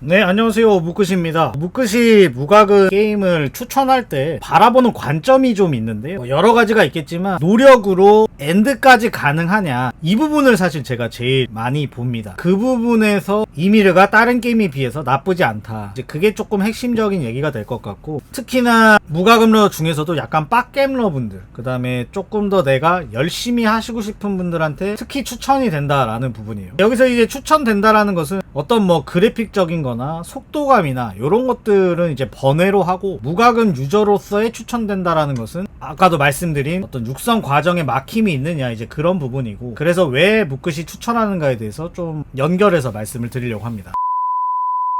네, 안녕하세요. 무크시입니다. 무크시 무각은 게임을 추천할 때 바라보는 관점이 좀 있는데요. 뭐 여러 가지가 있겠지만 노력으로 엔드까지 가능하냐 이 부분을 사실 제가 제일 많이 봅니다. 그 부분에서 이미르가 다른 게임에 비해서 나쁘지 않다. 이제 그게 조금 핵심적인 얘기가 될 것 같고 특히나 무과금러 중에서도 약간 빡겜러 분들 그 다음에 조금 더 내가 열심히 하시고 싶은 분들한테 특히 추천이 된다라는 부분이에요. 여기서 이제 추천된다라는 것은 어떤 뭐 그래픽적인 거나 속도감이나 이런 것들은 이제 번외로 하고 무과금 유저로서의 추천된다라는 것은 아까도 말씀드린 어떤 육성 과정에 막힘이 있느냐 이제 그런 부분이고 그래서 왜 무끝이 추천하는가에 대해서 좀 연결해서 말씀을 드리려고 합니다.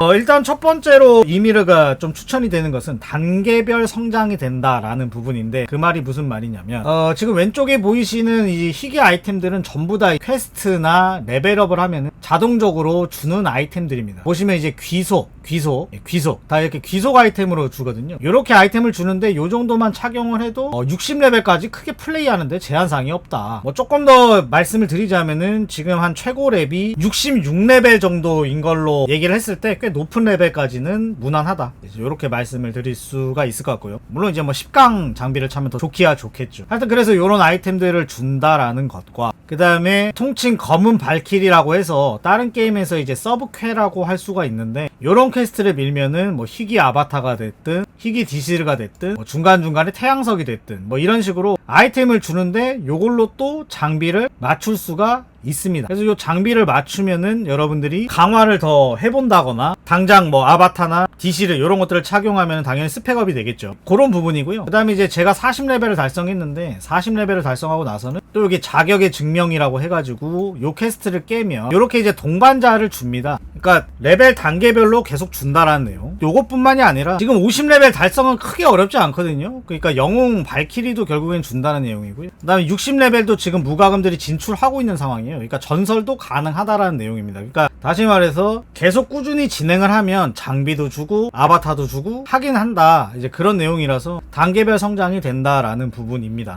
어, 일단 첫 번째로 이미르가 좀 추천이 되는 것은 단계별 성장이 된다라는 부분인데 그 말이 무슨 말이냐면 어, 지금 왼쪽에 보이시는 이 희귀 아이템들은 전부 다 퀘스트나 레벨업을 하면 자동적으로 주는 아이템들입니다. 보시면 이제 귀속, 귀속, 예, 귀속 다 이렇게 귀속 아이템으로 주거든요. 이렇게 아이템을 주는데 요 정도만 착용을 해도 어, 60레벨까지 크게 플레이하는데 제한사항이 없다. 뭐 조금 더 말씀을 드리자면은 지금 한 최고 랩이 66레벨 정도인 걸로 얘기를 했을 때 꽤 높은 레벨까지는 무난하다. 이렇게 말씀을 드릴 수가 있을 것 같고요. 물론 이제 뭐 10강 장비를 차면 더 좋기야 좋겠죠. 하여튼 그래서 이런 아이템들을 준다라는 것과 그 다음에 통칭 검은 발길이라고 해서 다른 게임에서 이제 서브 퀘라고 할 수가 있는데 이런 퀘스트를 밀면은 뭐 희귀 아바타가 됐든 희귀 디시르가 됐든 뭐 중간중간에 태양석이 됐든 뭐 이런 식으로 아이템을 주는데 요걸로 또 장비를 맞출 수가 있습니다. 그래서 이 장비를 맞추면은 여러분들이 강화를 더 해본다거나 당장 뭐 아바타나 디시르 이런 것들을 착용하면 당연히 스펙업이 되겠죠. 그런 부분이고요. 그 다음에 이제 제가 40레벨을 달성했는데 40레벨을 달성하고 나서는 또 여기 자격의 증명이라고 해가지고 요 퀘스트를 깨면 이렇게 이제 동반자를 줍니다. 그러니까 레벨 단계별로 계속 준다라는 내용. 요것뿐만이 아니라 지금 50레벨 달성은 크게 어렵지 않거든요. 그러니까 영웅 발키리도 결국엔 준다는 내용이고요. 그 다음에 60레벨도 지금 무과금들이 진출하고 있는 상황이에요. 그러니까 전설도 가능하다라는 내용입니다. 그러니까 다시 말해서 계속 꾸준히 진행을 하면 장비도 주고 아바타도 주고 하긴 한다. 이제 그런 내용이라서 단계별 성장이 된다라는 부분입니다.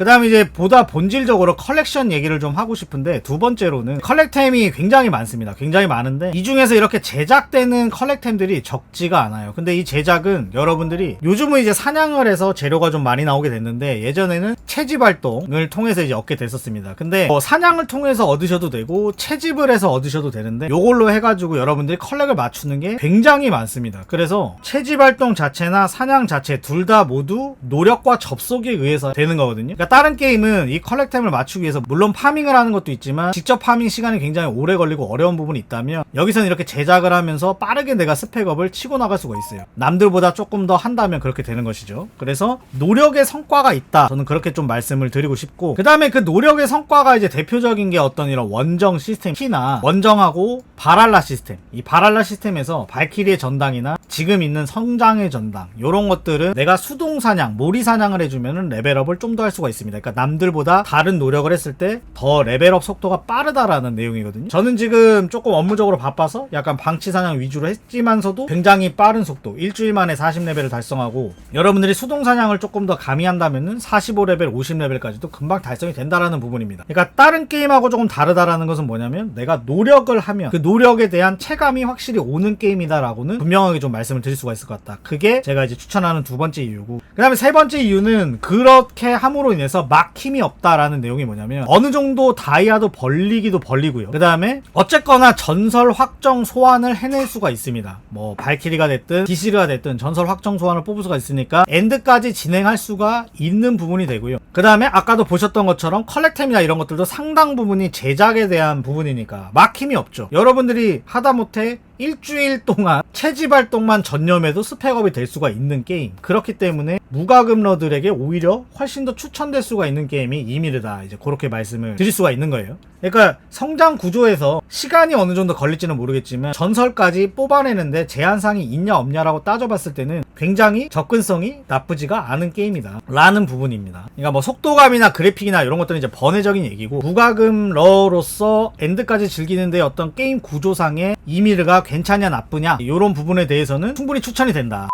그 다음에 이제 보다 본질적으로 컬렉션 얘기를 좀 하고 싶은데 두 번째로는 컬렉템이 굉장히 많습니다. 굉장히 많은데 이 중에서 이렇게 제작되는 컬렉템들이 적지가 않아요. 근데 이 제작은 여러분들이 요즘은 이제 사냥을 해서 재료가 좀 많이 나오게 됐는데 예전에는 채집 활동을 통해서 이제 얻게 됐었습니다. 근데 뭐 사냥을 통해서 얻으셔도 되고 채집을 해서 얻으셔도 되는데 요걸로 해가지고 여러분들이 컬렉을 맞추는 게 굉장히 많습니다. 그래서 채집 활동 자체나 사냥 자체 둘 다 모두 노력과 접속에 의해서 되는 거거든요. 그러니까 다른 게임은 이 컬렉템을 맞추기 위해서 물론 파밍을 하는 것도 있지만 직접 파밍 시간이 굉장히 오래 걸리고 어려운 부분이 있다면 여기서는 이렇게 제작을 하면서 빠르게 내가 스펙업을 치고 나갈 수가 있어요. 남들보다 조금 더 한다면 그렇게 되는 것이죠. 그래서 노력의 성과가 있다. 저는 그렇게 좀 말씀을 드리고 싶고 그 다음에 그 노력의 성과가 이제 대표적인 게 어떤 이런 원정 시스템 키나 원정하고 바랄라 시스템 이 바랄라 시스템에서 발키리의 전당이나 지금 있는 성장의 전당 이런 것들은 내가 수동 사냥 몰이 사냥을 해주면은 레벨업을 좀 더 할 수가 있습니다. 그러니까 남들보다 다른 노력을 했을 때 더 레벨업 속도가 빠르다라는 내용이거든요. 저는 지금 조금 업무적으로 바빠서 약간 방치 사냥 위주로 했지만서도 굉장히 빠른 속도 일주일 만에 40레벨을 달성하고 여러분들이 수동 사냥을 조금 더 가미한다면은 45레벨 50레벨까지도 금방 달성이 된다라는 부분입니다. 그러니까 다른 게임하고 조금 다르다라는 것은 뭐냐면 내가 노력을 하면 그 노력에 대한 체감이 확실히 오는 게임이다라고는 분명하게 좀 말 씀을 드릴 수가 있을 것 같다. 그게 제가 이제 추천하는 두 번째 이유고 그 다음에 세 번째 이유는 그렇게 함으로 인해서 막힘이 없다라는 내용이 뭐냐면 어느 정도 다이아도 벌리기도 벌리고요. 그 다음에 어쨌거나 전설 확정 소환을 해낼 수가 있습니다. 뭐 발키리가 됐든 디시르가 됐든 전설 확정 소환을 뽑을 수가 있으니까 엔드까지 진행할 수가 있는 부분이 되고요. 그 다음에 아까도 보셨던 것처럼 컬렉템이나 이런 것들도 상당 부분이 제작에 대한 부분이니까 막힘이 없죠. 여러분들이 하다못해 일주일 동안 채집 활동만 전념해도 스펙업이 될 수가 있는 게임. 그렇기 때문에 무과금러들에게 오히려 훨씬 더 추천될 수가 있는 게임이 이미르다. 이제 그렇게 말씀을 드릴 수가 있는 거예요. 그러니까 성장 구조에서 시간이 어느 정도 걸릴지는 모르겠지만 전설까지 뽑아내는데 제한상이 있냐 없냐라고 따져봤을 때는 굉장히 접근성이 나쁘지가 않은 게임이다. 라는 부분입니다. 그러니까 뭐 속도감이나 그래픽이나 이런 것들은 이제 번외적인 얘기고 무과금러로서 엔드까지 즐기는데 어떤 게임 구조상의 이미르가 괜찮냐 나쁘냐 이런 부분에 대해서는 충분히 추천이 된다.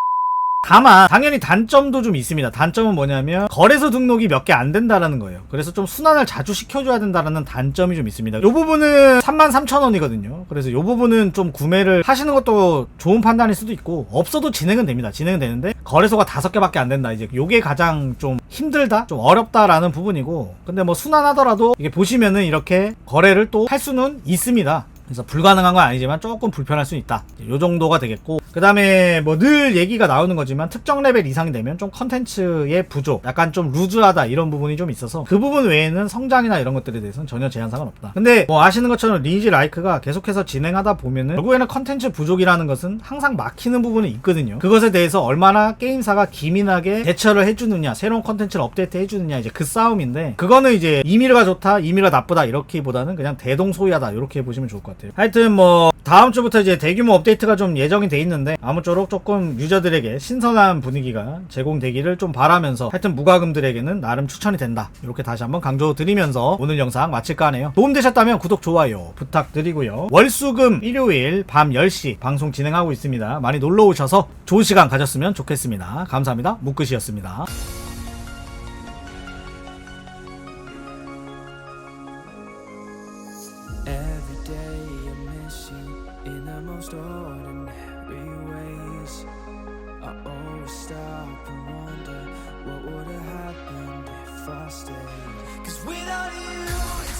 다만 당연히 단점도 좀 있습니다. 단점은 뭐냐면 거래소 등록이 몇 개 안 된다라는 거예요. 그래서 좀 순환을 자주 시켜줘야 된다라는 단점이 좀 있습니다. 이 부분은 33,000원이거든요. 그래서 이 부분은 좀 구매를 하시는 것도 좋은 판단일 수도 있고 없어도 진행은 됩니다. 진행은 되는데 거래소가 다섯 개밖에 안 된다. 이제 요게 가장 좀 힘들다, 좀 어렵다라는 부분이고 근데 뭐 순환하더라도 이게 보시면은 이렇게 거래를 또 할 수는 있습니다. 그래서 불가능한 건 아니지만 조금 불편할 수 있다. 요 정도가 되겠고 그 다음에 뭐 늘 얘기가 나오는 거지만 특정 레벨 이상이 되면 좀 컨텐츠의 부족, 약간 좀 루즈하다 이런 부분이 좀 있어서 그 부분 외에는 성장이나 이런 것들에 대해서는 전혀 제한상은 없다. 근데 뭐 아시는 것처럼 리니지 라이크가 계속해서 진행하다 보면은 결국에는 컨텐츠 부족이라는 것은 항상 막히는 부분이 있거든요. 그것에 대해서 얼마나 게임사가 기민하게 대처를 해주느냐, 새로운 컨텐츠를 업데이트 해주느냐 이제 그 싸움인데 그거는 이제 이미르가 좋다, 이미르가 나쁘다 이렇게보다는 그냥 대동소이하다 이렇게 보시면 좋을 것 같아요. 하여튼 뭐 다음 주부터 이제 대규모 업데이트가 좀 예정이 돼 있는데 아무쪼록 조금 유저들에게 신선한 분위기가 제공되기를 좀 바라면서 하여튼 무과금들에게는 나름 추천이 된다. 이렇게 다시 한번 강조드리면서 오늘 영상 마칠까 하네요. 도움되셨다면 구독 좋아요 부탁드리고요. 월수금 일요일 밤 10시 방송 진행하고 있습니다. 많이 놀러 오셔서 좋은 시간 가졌으면 좋겠습니다. 감사합니다. 무끝이었습니다 most ordinary ways. I always stop and wonder what would have happened if I stayed. Cause without you.